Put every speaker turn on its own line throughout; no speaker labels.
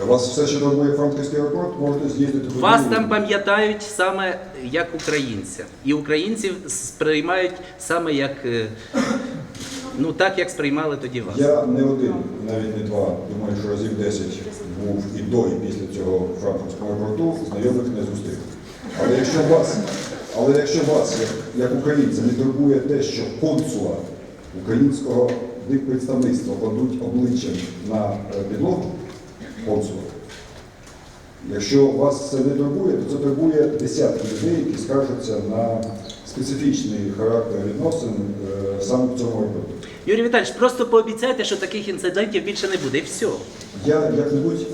Вас все ще турбує Франківський аеропорт, можете з'їздити туди.
Вас там пам'ятають саме як українця. І українців сприймають саме як е, ну так, як сприймали тоді вас.
Я не один, навіть не два, думаю, що разів 10 був і до, і після цього в Франківському аеропорту, знайомих не зустрів. Але якщо вас, але якщо вас, як, як українця, не турбує те, що консула українського диппредставництва кладуть обличчям на е, підлогу консула, якщо вас це не турбує, то це турбує десятки людей, які скаржаться на специфічний характер відносин е, саме в цьому аеропорту.
Юрій Віталійович, просто пообіцяйте, що таких інцидентів більше не буде. І все.
Я як-небудь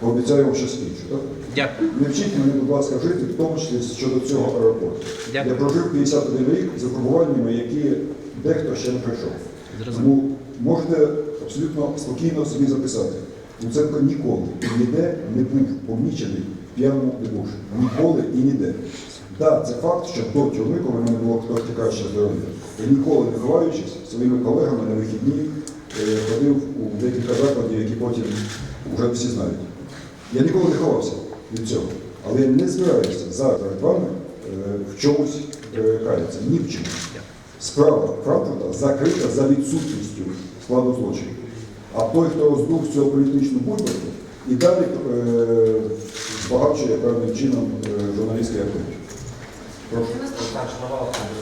пообіцяю вам щось інше. так?
Дякую.
Не вчіть мене, будь ласка, жити, в тому числі щодо цього аеропорту.
Дякую.
Я прожив 51 рік з випробуваннями, які дехто ще не пройшов.
Зрозуміло.
Тому можете абсолютно спокійно собі записати. Луценко ніколи і ніде не був помічений в п'яному дебуші. Ніколи і ніде. Так, це факт, що до тюрми, коли мене було хтось краще здоров'я, я ніколи не ховаючись своїми колегами на вихідні е, ходив у декілька закладів, які потім вже всі знають. Я ніколи не ховався від цього. Але я не збираюся зараз перед вами е, в чомусь е, каятися. Ні в чому. Справа Франкфурта закрита за відсутністю складу злочину. А той, хто роздув цю політичну бульбашку, і далі е, збагачує певним чином е, журналістський авторитет. Прошу.